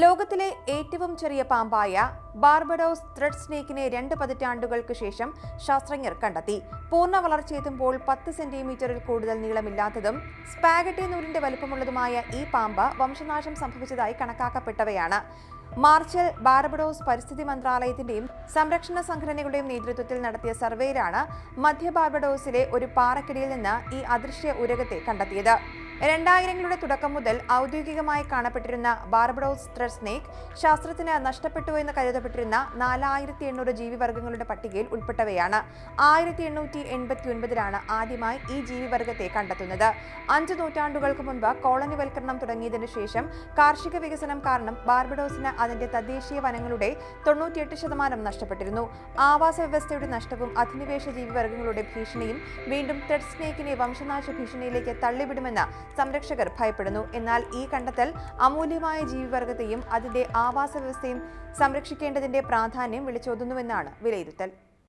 ലോകത്തിലെ ഏറ്റവും ചെറിയ പാമ്പായ ബാർബഡോസ് ത്രെഡ് സ്നേക്കിനെ രണ്ട് പതിറ്റാണ്ടുകൾക്ക് ശേഷം ശാസ്ത്രജ്ഞർ കണ്ടെത്തി. പൂർണ വളർച്ചയെത്തുമ്പോൾ പത്ത് സെന്റിമീറ്ററിൽ കൂടുതൽ നീളമില്ലാത്തതും സ്പാഗറ്റി നൂലിന്റെ വലുപ്പമുള്ളതുമായ ഈ പാമ്പ് വംശനാശം സംഭവിച്ചതായി കണക്കാക്കപ്പെട്ടവയാണ്. മാർച്ചിൽ ബാർബഡോസ് പരിസ്ഥിതി മന്ത്രാലയത്തിന്റെയും സംരക്ഷണ സംഘടനകളുടെയും നേതൃത്വത്തിൽ നടത്തിയ സർവേയിലാണ് മധ്യ ബാർബഡോസിലെ ഒരു പാറക്കിടിയിൽ നിന്ന് ഈ അദൃശ്യ ഉരകത്തെ കണ്ടെത്തിയത്. രണ്ടായിരങ്ങളുടെ തുടക്കം മുതൽ ഔദ്യോഗികമായി കാണപ്പെട്ടിരുന്ന ബാർബഡോസ് ത്രെഡ് ശാസ്ത്രത്തിന് നഷ്ടപ്പെട്ടു എന്ന് കരുതപ്പെട്ടിരുന്ന നാലായിരത്തി എണ്ണൂറ് ജീവിവർഗങ്ങളുടെ പട്ടികയിൽ ഉൾപ്പെട്ടവയാണ്. ആയിരത്തി എണ്ണൂറ്റി എൺപത്തി ഒൻപതിലാണ് ആദ്യമായി ഈ ജീവിവർഗത്തെ കണ്ടെത്തുന്നത്. അഞ്ചു നൂറ്റാണ്ടുകൾക്ക് മുൻപ് കോളനിവൽക്കരണം തുടങ്ങിയതിനു ശേഷം കാർഷിക വികസനം കാരണം ബാർബഡോസിന് അതിന്റെ തദ്ദേശീയ വനങ്ങളുടെ തൊണ്ണൂറ്റിയെട്ട് ശതമാനം നഷ്ടപ്പെട്ടിരുന്നു. ആവാസ വ്യവസ്ഥയുടെ നഷ്ടവും അധിനിവേശ ജീവിവർഗങ്ങളുടെ ഭീഷണിയും വീണ്ടും ത്രെഡ് സ്നേക്കിനെ വംശനാശ ഭീഷണിയിലേക്ക് തള്ളിവിടുമെന്ന് സംരക്ഷകർ ഭയപ്പെടുന്നു. എന്നാൽ ഈ കണ്ടെത്തൽ അമൂല്യമായ ജീവിവർഗത്തെയും അതിന്റെ ആവാസ വ്യവസ്ഥയും സംരക്ഷിക്കേണ്ടതിന്റെ പ്രാധാന്യം വിളിച്ചോതുന്നുവെന്നാണ് വിലയിരുത്തൽ.